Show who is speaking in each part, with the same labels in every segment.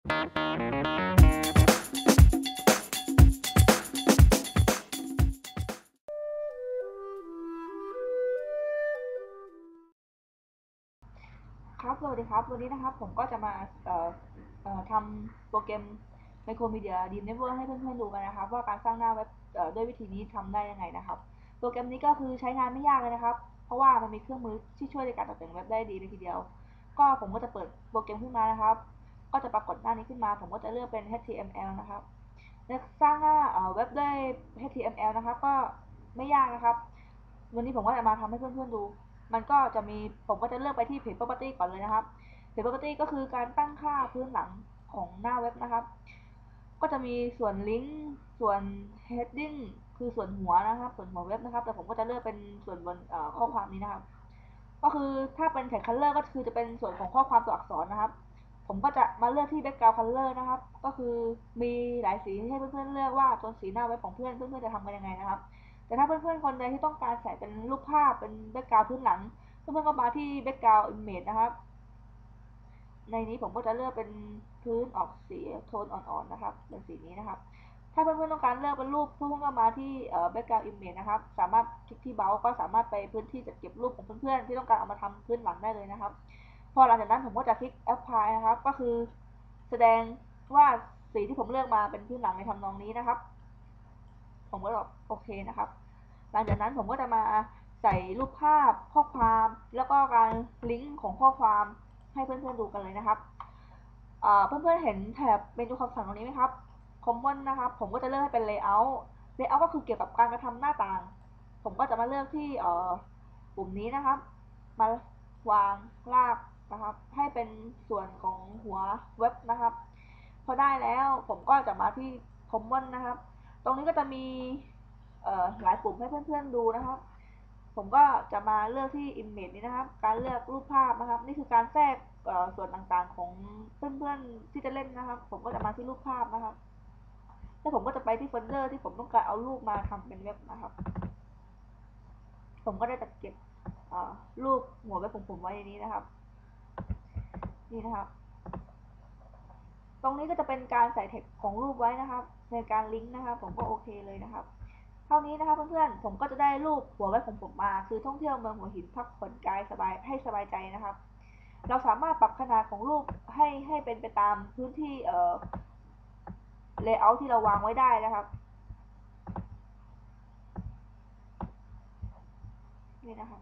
Speaker 1: ครับสวัสดีครับ วันนี้นะครับผมก็จะมาทำโปรแกรม Micromedia Dream Never ให้เพื่อนๆดูกันนะครับ ว่าการสร้างหน้าเว็บด้วยวิธีนี้ทำได้ยังไงนะครับ โปรแกรมนี้ก็คือใช้งานไม่ยากเลยนะครับ เพราะว่ามันมีเครื่องมือที่ช่วยในการตกแต่งเว็บได้ดีเลยทีเดียว ก็ผมก็จะเปิดโปรแกรมขึ้นมานะครับ ก็จะปรากฏหน้านี้ขึ้นมา ผมก็จะเลือกเป็น HTML นะครับและสร้างหน้าเว็บด้วย HTML นะครับ ก็ไม่ยากนะครับ วันนี้ผมก็จะมาทำให้เพื่อนๆดู มันก็จะมีผมก็จะเลือกไปที่ Page Property ก่อนเลยนะครับ Page Property ก็คือการตั้งค่าพื้นหลังของหน้าเว็บนะครับ ก็จะมีส่วนลิงก์ส่วน heading คือส่วนหัวนะครับ ส่วนหัวเว็บนะครับ แต่ผมก็จะเลือกเป็นส่วนบนข้อความนี้นะครับ ก็คือถ้าเป็นแท็ก color ก็คือจะเป็นส่วนของข้อความตัวอักษรนะครับ ผมก็จะมาเลือกที่ background color นะครับ ก็คือมีหลายสีให้เพื่อนๆเลือกว่าตัวสีหน้าเว็บของเพื่อนเพื่อนๆจะทำกันยังไงนะครับ แต่ถ้าเพื่อนๆคนใดที่ต้องการใส่เป็นรูปภาพเป็นแบ็กกราวด์พื้นหลัง เพื่อนๆก็มาที่แบ็กกราวด์อิมเมจนะครับ ในนี้ผมก็จะเลือกเป็นพื้นออกสีโทนอ่อนๆนะครับ เป็นสีนี้นะครับ ถ้าเพื่อนๆต้องการเลือกเป็นรูปเพื่อนๆก็มาที่แบ็กกราวด์อิมเมจนะครับ สามารถคลิกที่เบลก็สามารถไปพื้นที่จัดเก็บรูปของเพื่อนๆที่ต้องการเอามาทำพื้นหลังได้เลยนะครับ พอหลังจากนั้นผมก็จะคลิก apply นะครับ ก็คือแสดงว่าสีที่ผมเลือกมาเป็นพื้นหลังในทำนองนี้นะครับ ผมก็บอกโอเคนะครับ หลังจากนั้นผมก็จะมาใส่รูปภาพข้อความแล้วก็การลิงก์ของข้อความให้เพื่อนๆดูกันเลยนะครับเพื่อนๆเห็นแถบเมนูคำสั่งตรงนี้ไหมครับ Common นะครับ ผมก็จะเลือกให้เป็น Layout Layout ก็คือเกี่ยวกับการกระทำหน้าต่าง ผมก็จะมาเลือกที่ปุ่มนี้นะครับ มาวางลาก นะครับ ให้เป็นส่วนของหัวเว็บนะครับ พอได้แล้วผมก็จะมาที่ Common นะครับ ตรงนี้ก็จะมีหลายปุ่มให้เพื่อนๆดูนะครับ ผมก็จะมาเลือกที่ image นี้นะครับ การเลือกรูปภาพนะครับ นี่คือการแทรกส่วนต่างๆของเพื่อนๆที่จะเล่นนะครับ ผมก็จะมาที่รูปภาพนะครับแล้วผมก็จะไปที่โฟลเดอร์ที่ผมต้องการเอารูปมาทำเป็นเว็บนะครับ ผมก็ได้จัดเก็บรูปหัวเว็บของผมไว้ในนี้นะครับ นี่นะครับ ตรงนี้ก็จะเป็นการใส่เทคของรูปไว้นะครับ ในการลิงก์นะครับ ผมก็โอเคเลยนะครับ เท่านี้นะครับเพื่อนๆ ผมก็จะได้รูปหัวเว็บของผมมา คือท่องเที่ยวเมืองหัวหินพักผ่อนกายสบายให้สบายใจนะครับ เราสามารถปรับขนาดของรูปให้ให้เป็นไปตามพื้นที่เอ่อ layout ที่เราวางไว้ได้นะครับ นี่นะครับ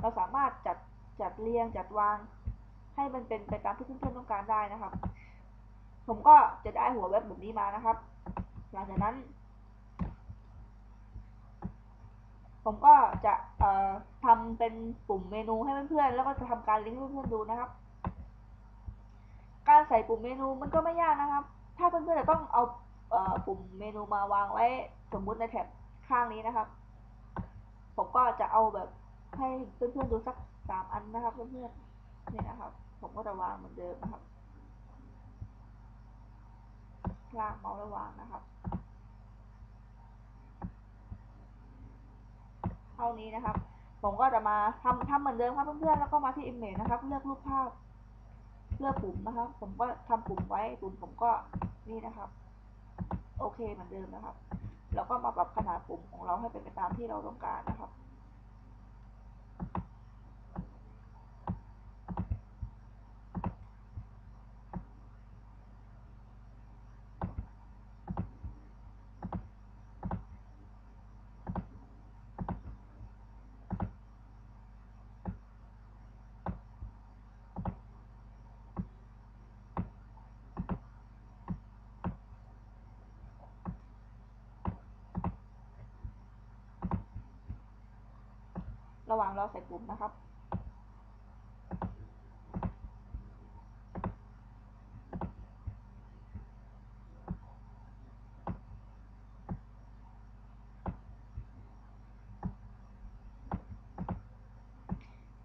Speaker 1: เราสามารถจัดจัดเรียงจัดวาง ให้มันเป็นไปตามที่เพื่อนๆต้องการได้นะครับ ผมก็จะได้หัวเว็บแบบนี้มานะครับ หลังจากนั้น ผมก็จะทำเป็นปุ่มเมนูให้เพื่อนๆแล้วก็จะทำการลิงก์ให้เพื่อนๆดูนะครับ การใส่ปุ่มเมนูมันก็ไม่ยากนะครับ ถ้าเพื่อนๆจะต้องเอาเอปุ่มเมนูมาวางไว้สมมุติในแถบข้างนี้นะครับ ผมก็จะเอาแบบให้เพื่อนๆดูสักสามอันนะครับเพื่อนๆนี่นะครับ ผมก็จะวางเหมือนเดิมนะครับลากเมาส์แล้ววางนะครับ เท่านี้นะครับ ผมก็จะมาทำทำเหมือนเดิมครับเพื่อนๆแล้วก็มาที่ image นะครับ เลือกรูปภาพ เลือกปุ่มนะครับ ผมก็ทำปุ่มไว้ปุ่มผมก็นี่นะครับ โอเคเหมือนเดิมนะครับ แล้วก็มาปรับขนาดปุ่มของเราให้เป็นไปตามที่เราต้องการนะครับ ใส่ปุ่มนะครับ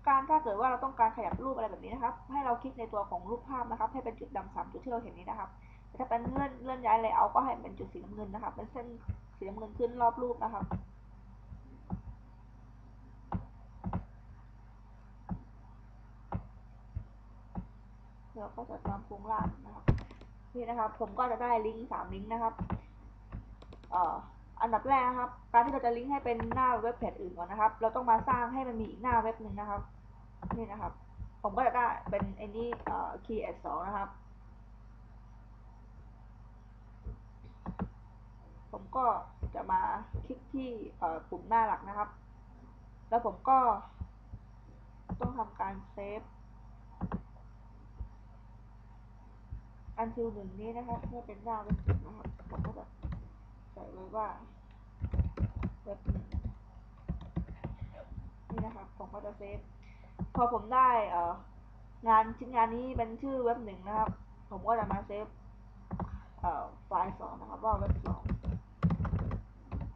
Speaker 1: การถ้าเกิดว่าเราต้องการขยับรูปอะไรแบบนี้นะครับ ให้เราคลิกในตัวของรูปภาพนะครับ ให้เป็นจุดดำสามจุดที่เราเห็นนี้นะครับแต่ถ้าเป็นเลื่อนเลื่อนย้ายเลยเอาก็ให้เป็นจุดสีน้ำเงินนะครับ เป็นเส้นสีน้ำเงินขึ้นรอบรูปนะครับ เราก็จะทำโครง ล่างนะครับนี่นะครับ ผมก็จะได้ลิงก์สามลิงก์นะครับเอ่ออันดับแรกนะครับ การที่เราจะลิงก์ให้เป็นหน้าเว็บเพจอื่นก่อนนะครับ เราต้องมาสร้างให้มันมีอีกหน้าเว็บหนึ่งนะครับ นี่นะครับ ผมก็จะได้เป็นไอ้นี่เอ่อ key add สองนะครับ ผมก็จะมาคลิกที่เอ่อปุ่มหน้าหลักนะครับ แล้วผมก็ต้องทำการเซฟ อันทิวหนึ่งนี้นะครับเพื่อเป็นหน้าเว็บหนึ่งนะครับผมก็จะใส่ไว้ว่าเว็บหนึ่งนี่นะครับผมก็จะเซฟพอผมได้เอ่องานชิ้นงานนี้เป็นชื่อเว็บหนึ่งนะครับ ผมก็จะมาเซฟเอ่อไฟล์สองนะครับ ว่าเว็บสอง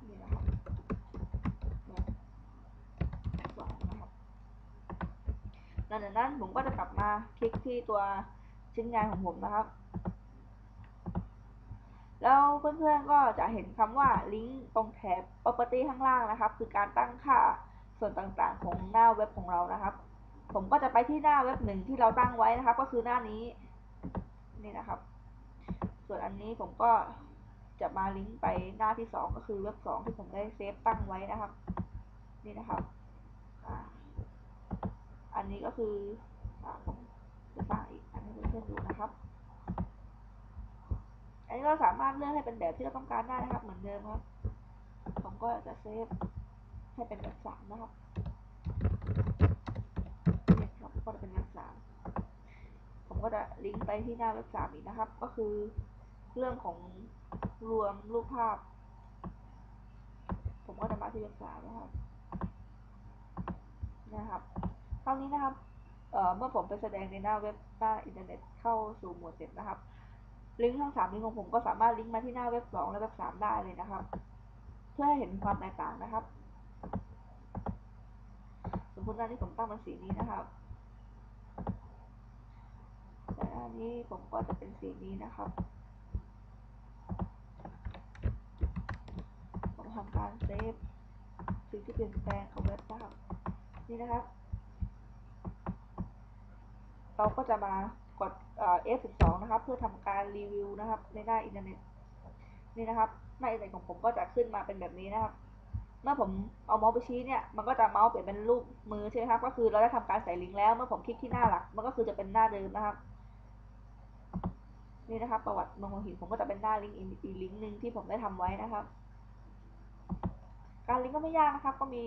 Speaker 1: นี่นะครับเว็บสองนะครับหลังจากนั้นผมก็จะกลับมาคลิกที่ตัวชิ้นงานของผมนะครับ แล้วเพื่อนๆก็จะเห็นคำว่าลิงก์ตรงแถบ property ข้างล่างนะครับ คือการตั้งค่าส่วนต่างๆ ของหน้าเว็บของเรานะครับ ผมก็จะไปที่หน้าเว็บหนึ่งที่เราตั้งไว้นะครับ ก็คือหน้านี้นี่นะครับ ส่วนอันนี้ผมก็จะมาลิงก์ไปหน้าที่สองก็คือเว็บสองที่ผมได้เซฟตั้งไว้นะครับ นี่นะครับอันนี้ก็คืออผมจะสร้างอีกอันให้เพื่อนๆดูนะครับ อันนี้เราสามารถเลือกให้เป็นแบบที่เราต้องการได้นะครับ เหมือนเดิมครับ ผมก็จะเซฟให้เป็นแบบสามนะครับเนี่ยครับก็จะเป็นแบบสามผมก็จะลิงก์ไปที่หน้าเว็บสามอีกนะครับ ก็คือเรื่องของรวมรูปภาพ ผมก็จะมาที่เว็บสามนะครับนะครับคราวนี้นะครับเเมื่อผมไปแสดงในหน้าเว็บหน้าอินเทอร์เน็ตเข้าสู่หมวดเสร็จนะครับ ลิงก์ทั้งสามลิงก์ของผมก็สามารถลิงก์มาที่หน้าเว็บสองและเว็บสามได้เลยนะครับ เพื่อให้เห็นความแตกต่างนะครับ สมมติหน้าที่ผมตั้งเป็นสีนี้นะครับแต่หน้านี้ผมก็จะเป็นสีนี้นะครับผมทำการเซฟสิ่งที่เปลี่ยนแปลงของเว็บนะครับนี่นะครับ เราก็จะมา กด F12 นะครับ เพื่อทำการรีวิวนะครับ ในหน้าอินเทอร์เน็ตนี่นะครับหน้าอินเทอร์เน็ตของผมก็จะขึ้นมาเป็นแบบนี้นะครับ เมื่อผมเอาเมาส์ไปชี้เนี่ยมันก็จะเมาส์เปลี่ยนเป็นรูปมือใช่ไหมครับ ก็คือเราได้ทำการใส่ลิงก์แล้วเมื่อผมคลิกที่หน้าหลัก มันก็คือจะเป็นหน้าเดิมนะครับนี่นะครับ ประวัติเมืองหัวหินผมก็จะเป็นหน้าลิงก์อีกลิงก์หนึ่งที่ผมได้ทำไว้นะครับ การลิงก์ก็ไม่ยากนะครับ ก็มี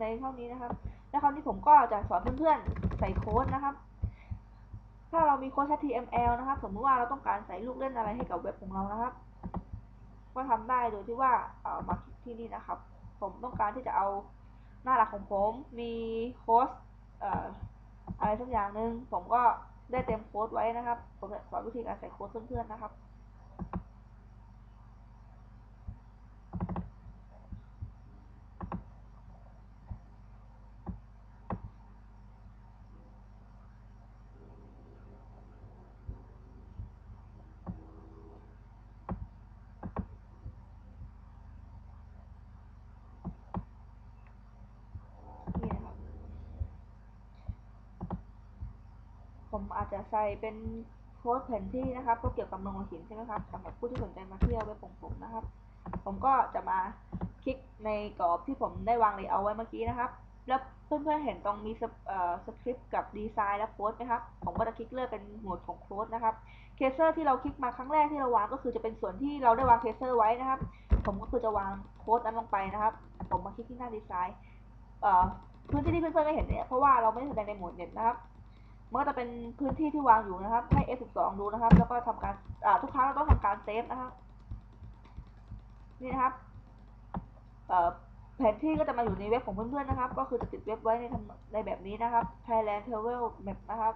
Speaker 1: ในเท่านี้นะครับ แล้วคราวนี้ผมก็จะสอนเพื่อนๆใส่โค้ดนะครับ ถ้าเรามีโค้ด HTML นะครับ สมมติว่าเราต้องการใส่ลูกเล่นอะไรให้กับเว็บของเรานะครับ ก็ทำได้โดยที่ว่าเอามาคลิกที่นี่นะครับ ผมต้องการที่จะเอาหน้าหลักของผมมีโค้ดเอ่ออะไรสักอย่างหนึ่งผมก็ได้เต็มโค้ดไว้นะครับผมสอนวิธีการใส่โค้ดเพื่อนๆนะครับ นี่นะครับ ผมอา จะใส่เป็นโค้ดแผนที่นะครับก็เกี่ยวกับเมืองหัวหินใช่ไหมครับสำหรับผู้ที่สนใจมาเที่ยวเว็บของผมนะครับ ผมก็จะมาคลิกในกรอบที่ผมได้วางเลยเอาไว้เมื่อกี้นะครับ แล้วเพื่อนๆเห็นตรงมีสคริปต์กับดีไซน์และโค้ดไหมครับ ผมก็จะคลิกเลือกเป็นหมวดของโค้ดนะครับ เคเซอร์ที่เราคลิกมาครั้งแรกที่เราวางก็คือจะเป็นส่วนที่เราได้วางเคเซอร์ไว้นะครับ ผมก็คือจะวางโค้ดนั้นลงไปนะครับ ผมมาคลิกที่หน้าดีไซน์เอ่อพื้นที่ที่เพื่อนๆไม่เห็นเนี่ยเพราะว่าเราไม่ได้แสดงในหมวดเน็ตนะครับ มันก็จะเป็นพื้นที่ที่วางอยู่นะครับ ให้ F12 ดูนะครับ แล้วก็ทำการอ่าทุกครั้งเราต้องทำการเซฟนะครับ นี่นะครับแผนที่ก็จะมาอยู่ในเว็บของเพื่อนๆนะครับ ก็คือจะติดเว็บไว้ในในแบบนี้นะครับ Thailand Travel Map นะครับ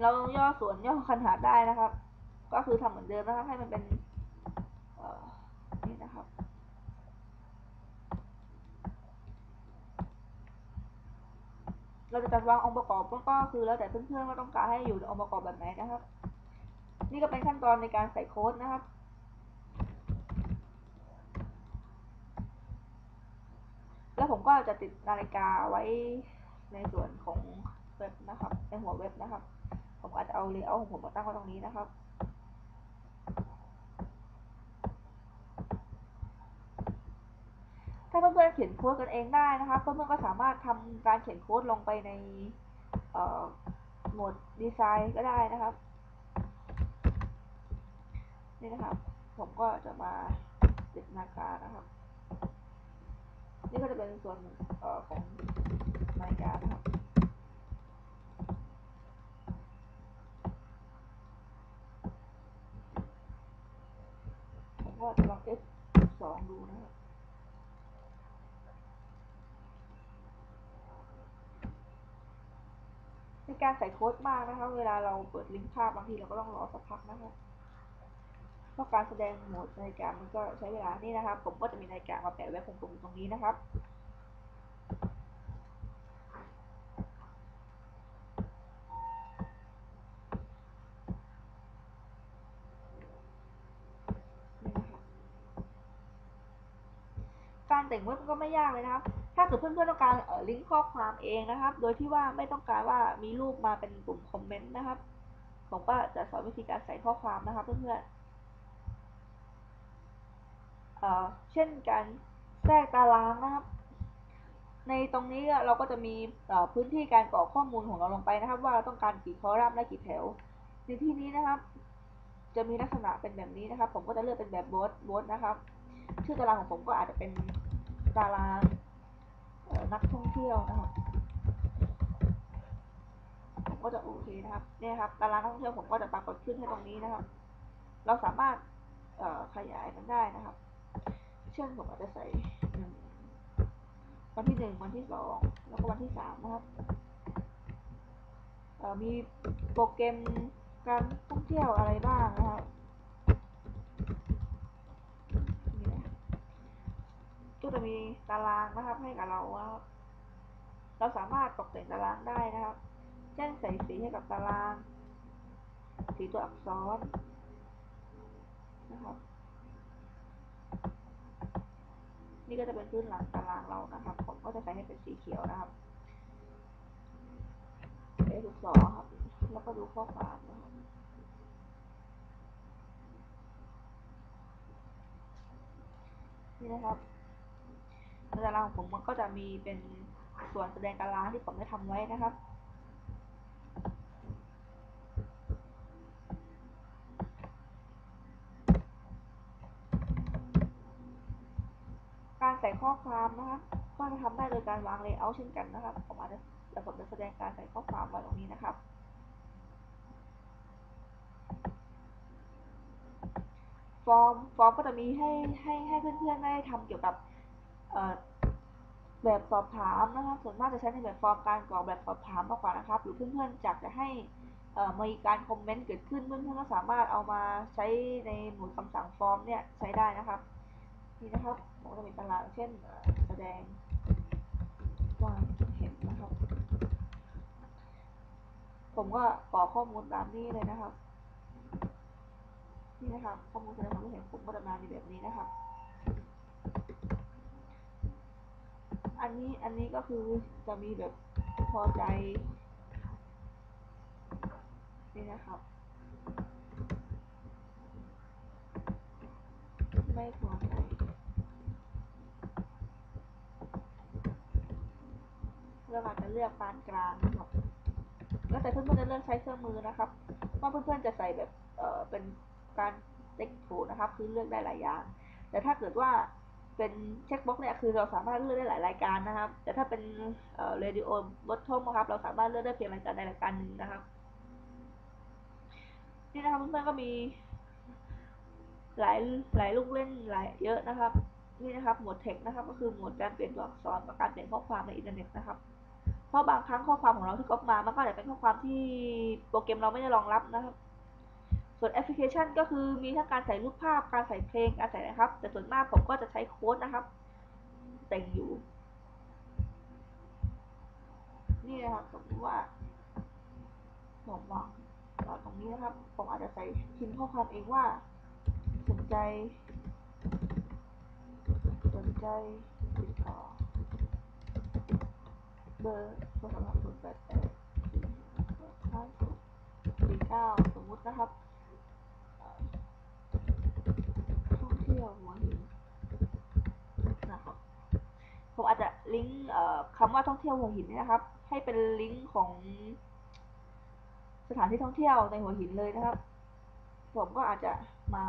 Speaker 1: เราย่อส่วนย่อขนาดได้นะครับ ก็คือทำเหมือนเดิมนะครับ ให้มันเป็นนี่นะครับ เราจะจัดวางองค์ประกอบก็คือแล้วแต่เพื่อนๆว่าต้องการให้อยู่ในองค์ประกอบแบบไหนนะครับ นี่ก็เป็นขั้นตอนในการใส่โค้ดนะครับแล้วผมก็จะติดนาฬิกาไว้ในส่วนของเว็บนะครับในหัวเว็บนะครับ ผมอาจจะเอาเลเยอร์ของผมมาตั้งไว้ตรงนี้นะครับ ถ้าเพื่อนๆเขียนโค้ดกันเองได้นะครับเพื่อนๆก็สามารถทำการเขียนโค้ดลงไปในโหมดดีไซน์ก็ได้นะครับ นี่นะครับผมก็จะมาติดนาการนะครับ นี่ก็จะเป็นส่วนออของนาฬิกานะครับผมก็จะลอง F2 ดูนะครับ ใน การใส่โค้ดมากนะครับเวลาเราเปิดลิงก์ภาพบางทีเราก็ต้องรอสักพักนะครับเพราะการแสดงโหมดนาฬิกามันก็ใช้เวลานี่นะครับ ผมก็จะมีนาฬิกามาแปะไว้ผมตรงนี้นะครับนี่นะครับการแต่งเว็บก็ไม่ยากเลยนะครับาเกิดเพื่อนๆต้องการลิงก์ข้อความเองนะครับ โดยที่ว่าไม่ต้องการว่ามีรูปมาเป็นกลุ่มคอมเมนต์นะครับ ผมก็จะสอนวิธีการใส่ข้อความนะครับเพื่อนๆเเช่นการแทรกตารางนะครับ ในตรงนี้เราก็จะมีพื้นที่การกรอกข้อมูลของเราลงไปนะครับ ว่าเราต้องการกี่คอลัมน์และกี่แถว ในที่นี้นะครับ จะมีลักษณะเป็นแบบนี้นะครับ ผมก็จะเลือกเป็นแบบโบสโบสนะครับ ชื่อตารางของผมก็อาจจะเป็นตาราง นักท่องเที่ยวนะครับผมก็จะโอเคนะครับเนี่ยครับตารางนักท่องเที่ยวผมก็จะปรากฏขึ้นให้ตรงนี้นะครับ เราสามารถขยายมันได้นะครับ เช่นผมอาจจะใส่วันที่หนึ่งวันที่สองแล้วก็วันที่สามนะครับมีโปรแกรมการท่องเที่ยวอะไรบ้างนะครับ ก็จะมีตารางนะครับ ให้กับเราครับเราสามารถตกแต่งตารางได้นะครับ เช่นใส่สีให้กับตาราง สีตัวอักษรนะครับ นี่ก็จะเป็นพื้นหลังตารางเรานะครับ ผมก็จะใส่ให้เป็นสีเขียวนะครับเอทุกสองครับ แล้วก็ดูข้อความนะครับนี่นะครับ ในตารางของผมมันก็จะมีเป็นส่วนแสดงตารางที่ผมได้ทำไว้นะครับการใส่ข้อความนะครับก็จะทำได้โดยการวางเลเยอร์เช่นกันนะครับผมอาจจะแต่ผมจะแสดงการใส่ข้อความไว้ตรงนี้นะครับ ฟอร์มฟอร์มก็จะมีให้ให้ให้เพื่อนๆได้ทำเกี่ยวกับ แบบสอบถามนะครับ ส่วนมากจะใช้ในแบบฟอร์มการกรอกแบบสอบถามมากกว่านะครับ หรือเพื่อนๆอยากจะให้มีการคอมเมนต์เกิดขึ้นเพื่อนๆก็สามารถเอามาใช้ในหมวดคำสั่งฟอร์มเนี่ยใช้ได้นะครับนี่นะครับผมจะมีตารางเช่นแสดงความคิดเห็นนะครับ ผมก็กรอกข้อมูลตามนี้เลยนะครับ นี่นะครับข้อมูลแสดงความคิดเห็นผมก็จะมาในแบบนี้นะครับ อันนี้อันนี้ก็คือจะมีแบบพอใจ นี่นะครับ ไม่พอใจเราอาจจะเลือกปานกลางนะครับแล้วแต่เพื่อนๆจะเลือกใช้เครื่องมือนะครับว่าเพื่อนๆจะใส่แบบเอ่อเป็นการเต็กโถนะครับ คือเลือกได้หลายอย่าง แต่ถ้าเกิดว่า เป็นเช็คบ็อกเนี่ยคือเราสามารถเลือกได้หลายรายการนะครับ แต่ถ้าเป็นเรดิโอบททมนะครับ เราสามารถเลือกได้เพียงรายการใดรายการหนึ่งนะครับนี่นะครับเพื่อนๆก็มี หลายหลายลูกเล่นหลายเยอะนะครับ นี่นะครับหมวดเทคนะครับก็คือหมวดการเปลี่ยนตัวอักษรกับการเปลี่ยนข้อความในอินเทอร์เน็ตนะครับเพราะบางครั้งข้อความของเราที่ก๊อปมามันก็อาจจะเป็นข้อความที่โปรแกรมเราไม่ได้รองรับนะครับ ส่วนแอปพลิเคชันก็คือมีทั้งการใส่รูปภาพ การใส่เพลง การใส่นะครับ แต่ส่วนมากผมก็จะใช้โค้ดนะครับ แต่งอยู่ นี่นะครับสมมติว่าผมวางตรงนี้นะครับ ผมอาจจะใส่พิมพ์ข้อความเองว่า สนใจ สนใจติดต่อเบอร์โทรศัพท์ศูนย์แปดแปดห้าสี่เก้าสมมตินะครับเอ่อ ท่องเที่ยวหัวหินนะครับผมอาจจะลิงก์คำว่าท่องเที่ยวหัวหินเนี่ยนะครับ ให้เป็นลิงก์ของสถานที่ท่องเที่ยวในหัวหินเลยนะครับ ผมก็อาจจะมา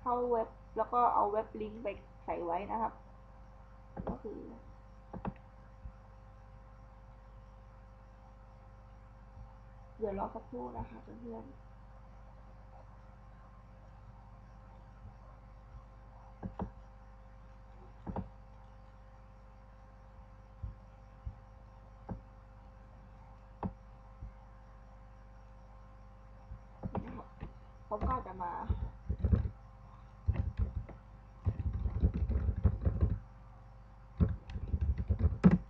Speaker 1: เข้าเว็บแล้วก็เอาเว็บลิงก์ไปใส่ไว้นะครับ ก็คือเดี๋ยวรอสักครู่นะคะเพื่อนๆนี่นะครับผมก็จะมา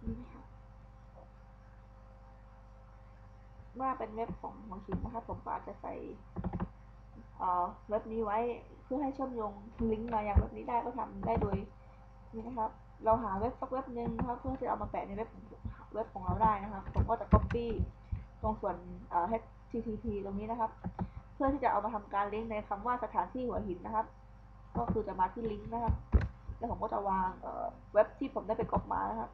Speaker 1: นี่นะคะ เมื่อเป็นเว็บของหัวหินนะคะผมก็อาจจะใส่เอ่อเว็บนี้ไว้เพื่อให้เชื่อมโยงลิงก์มาอยังเว็บนี้ได้ก็ทำได้โดยนี่นะครับ เราหาเว็บสักเว็บหนึ่งนะครับเพื่อที่เอามาแปะในเว็บเว็บของเราได้นะครับ ผมก็จะ copy ตรงส่วนเอ่อ http ตรงนี้นะครับ เพื่อที่จะเอามาทำการลิงก์ในคำว่าสถานที่หัวหินนะครับ ก็คือจะมาที่ลิงก์นะครับ แล้วผมก็จะวางเอ่อเว็บที่ผมได้ไปก๊อปมานะครับ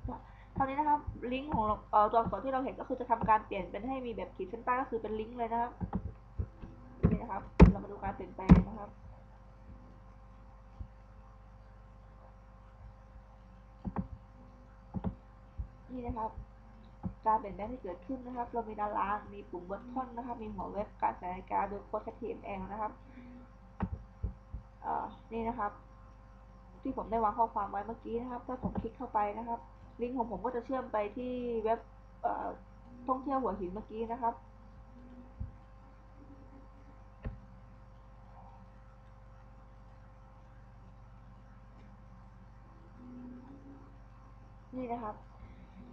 Speaker 1: เท่านี้นะครับลิงก์ของตัวอักษรที่เราเห็นก็คือจะทำการเปลี่ยนเป็นให้มีแบบขีดเส้นใต้ก็คือเป็นลิงก์เลยนะครับนี่นะครับ เรามาดูการเปลี่ยนแปลงนะครับนี่นะครับการเปลี่ยนแปลงที่เกิดขึ้นนะครับ เรามีตาราง มีปุ่มบนท่อนนะครับ มีหัวเว็บ การใส่นาฬิกาโดยโค้ด HTML นะครับนี่นะครับ ที่ผมได้วางข้อความไว้เมื่อกี้นะครับ ถ้าผมคลิกเข้าไปนะครับ ลิงก์ของผมก็จะเชื่อมไปที่เว็บท่องเที่ยวหัวหินเมื่อกี้นะครับ นี่นะครับ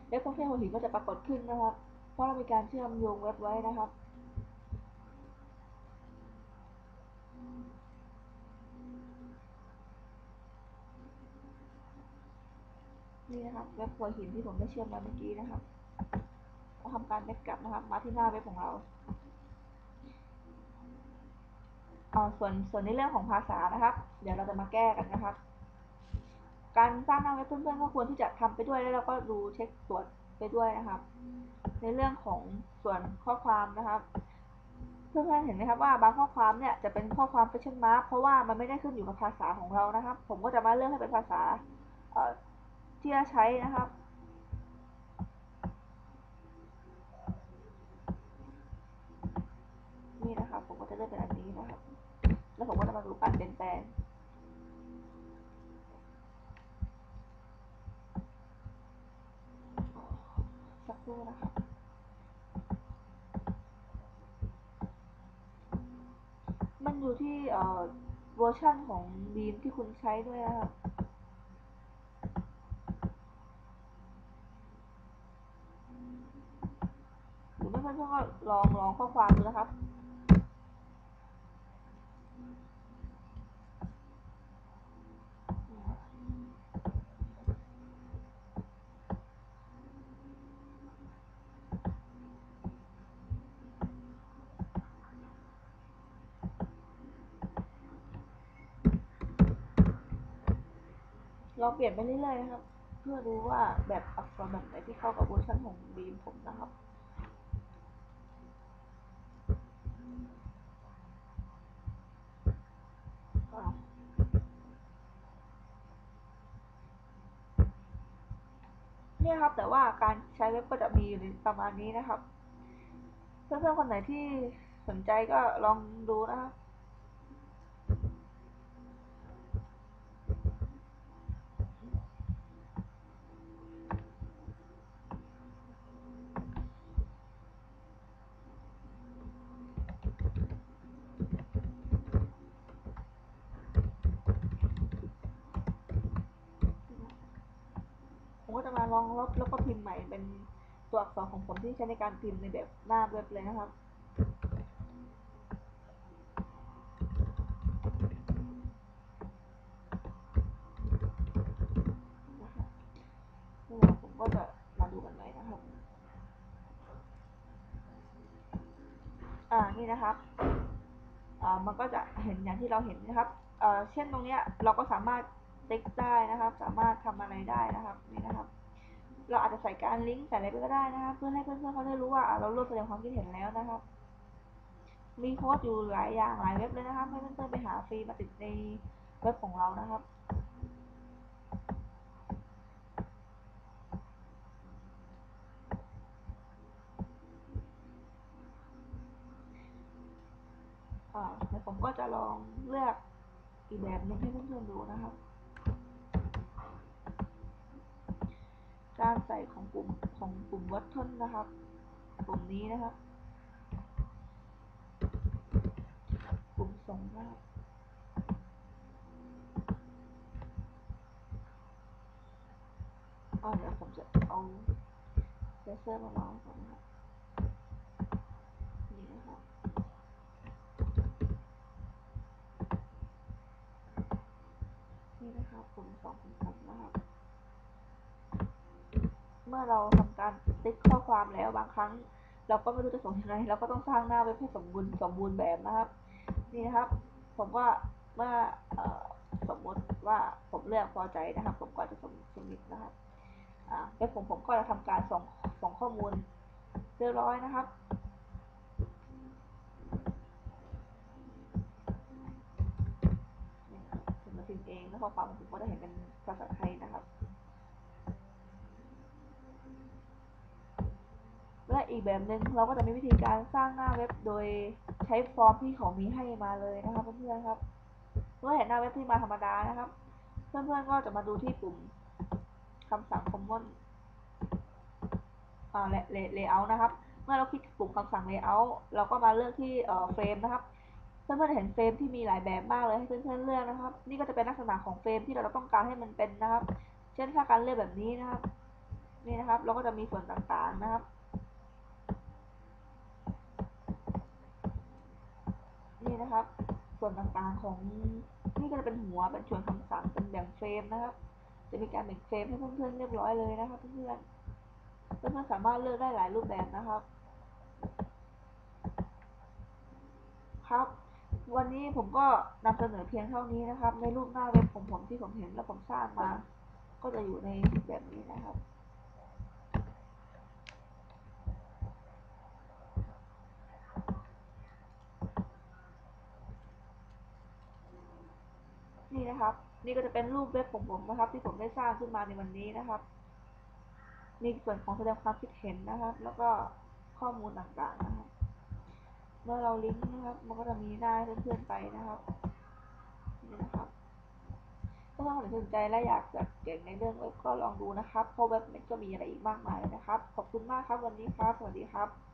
Speaker 1: เว็บท่องเที่ยวหัวหินก็จะปรากฏขึ้นนะครับ เพราะเรามีการเชื่อมโยงเว็บไว้นะครับ นี่นะครับเว็บหัวหินที่ผมได้เชื่อมมาเมื่อกี้นะครับเราทำการแบ็กกลับนะครับ มาที่หน้าเว็บของเราเอาส่วนส่วนในเรื่องของภาษานะครับ เดี๋ยวเราจะมาแก้กันนะครับ การสร้างหน้าเว็บเพื่อนๆก็ควรที่จะทำไปด้วยแล้วเราก็ดูเช็คตรวจไปด้วยนะครับ ในเรื่องของส่วนข้อความนะครับเพื่อนๆเห็นไหมครับว่าบางข้อความเนี่ยจะเป็นข้อความ question mark เพราะว่ามันไม่ได้ขึ้นอยู่กับภาษาของเรานะครับ ผมก็จะมาเลือกให้เป็นภาษาเอ่อ ที่จะใช้นะครับ นี่นะครับ ผมก็จะเลือกเป็นอันนี้นะครับ แล้วผมก็จะมาดูการเปลี่ยนแปลงสักครู่นะครับมันอยู่ที่เอ่อเวอร์ชันของบีมที่คุณใช้ด้วยนะครับ หรือไม่ เพื่อนๆก็ลองลองข้อความดูนะครับเราเปลี่ยนไปเรื่อยๆนะครับ เพื่อดูว่าแบบอักษรแบบไหนที่เข้ากับเวอร์ชันของบีมผมนะครับ อ่า เนี่ยครับแต่ว่าการใช้เว็บก็จะมีอยู่ประมาณนี้นะครับ เพื่อนๆคนไหนที่สนใจก็ลองดูนะครับ เป็นตัวอักษรของผมที่ใช้ในการพิมพ์ในแบบหน้าเว็บเลยนะครับผมก็จะมาดูกันเลยนะครับ อ่า นี่นะครับ อ่า มันก็จะเห็นอย่างที่เราเห็นนะครับเช่นตรงนี้เราก็สามารถติ๊กได้นะครับ สามารถทำอะไรได้นะครับ นี่นะครับ เราอาจจะใส่การลิงก์ใส่อะไรไปก็ได้นะครับ เพื่อให้เพื่อนๆเขาได้รู้ว่าเราร่วมแสดงความคิดเห็นแล้วนะครับ มีโค้ดอยู่หลายอย่างหลายเว็บเลยนะครับ ให้เพื่อนๆไปหาฟรีมาติดในเว็บของเรานะครับเดี๋ยวผมก็จะลองเลือกอีกแบบหนึงให้เพื่อนๆดูนะครับ การใส่ของปุ่มของปุ่มวัตทนนะครับ ปุ่มนี้นะครับ ปุ่มส่งนะครับอ่าเดี๋ยวผมจะเอาเซเซอร์มาวางก่อนนะครับนี่นะครับนี่นะครับปุ่มสองของผมนะครับ เมื่อเราทำการติ๊กข้อความแล้วบางครั้ง เราก็ไม่รู้จะส่งยังไงเราก็ต้องสร้างหน้าเว็บให้สมบูรณ์สมบูรณ์แบบนะครับ นี่นะครับ ผมว่าเมื่อสมมติว่าผมเลือกพอใจนะครับ ผมก็จะสมสมิตนะครับเว็บผมผมก็จะทำการส่งส่งข้อมูลเรียบร้อยนะครับนี่นะครับผมมาพิมพ์เองแล้วข้อความผมก็จะเห็นเป็นภาษาไทยนะครับ และอีกแบบหนึ่งเราก็จะมีวิธีการสร้างหน้าเว็บโดยใช้ฟอร์มที่เขามีให้มาเลยนะครับเพื่อนๆครับเมื่อเห็นหน้าเว็บที่มาธรรมดานะครับ เพื่อนๆก็จะมาดูที่ปุ่มคำสั่ง common อ่า layout นะครับ เมื่อเราคลิกปุ่มคำสั่ง layout เราก็มาเลือกที่เอ่อเฟรมนะครับ เพื่อนๆจะเห็นเฟรมที่มีหลายแบบมากเลยให้เพื่อนๆเลือกนะครับ นี่ก็จะเป็นลักษณะของเฟรมที่เราต้องการให้มันเป็นนะครับ เช่นถ้าการเลือกแบบนี้นะครับ นี่นะครับ เราก็จะมีส่วนต่างๆนะครับ นี่นะครับ ส่วนต่างๆของนี่ก็จะเป็นหัวเป็นส่วนคำสั่งเป็นแบ่งเฟรมนะครับ จะมีการแบ่งเฟรมให้เพื่อนๆเรียบร้อยเลยนะครับเพื่อนๆเพื่อนๆสามารถเลือกได้หลายรูปแบบนะครับ ครับ วันนี้ผมก็นำเสนอเพียงเท่านี้นะครับ ในรูปหน้าเว็บของผมที่ผมเห็นและผมสร้างมา ก็จะอยู่ในแบบนี้นะครับ นี่นะครับ นี่ก็จะเป็นรูปเว็บของผมนะครับ ที่ผมได้สร้างขึ้นมาในวันนี้นะครับ มีส่วนของแสดงความคิดเห็นนะครับ แล้วก็ข้อมูลต่างๆนะครับ เมื่อเราลิงก์นะครับ มันก็จะมีหน้าให้เพื่อนๆไปนะครับนี่นะครับถ้าท่านสนใจและอยากจะเก่งในเรื่องเว็บก็ลองดูนะครับเพราะเว็บมันก็มีอะไรอีกมากมายเลยนะครับ ขอบคุณมากครับวันนี้ครับ สวัสดีครับ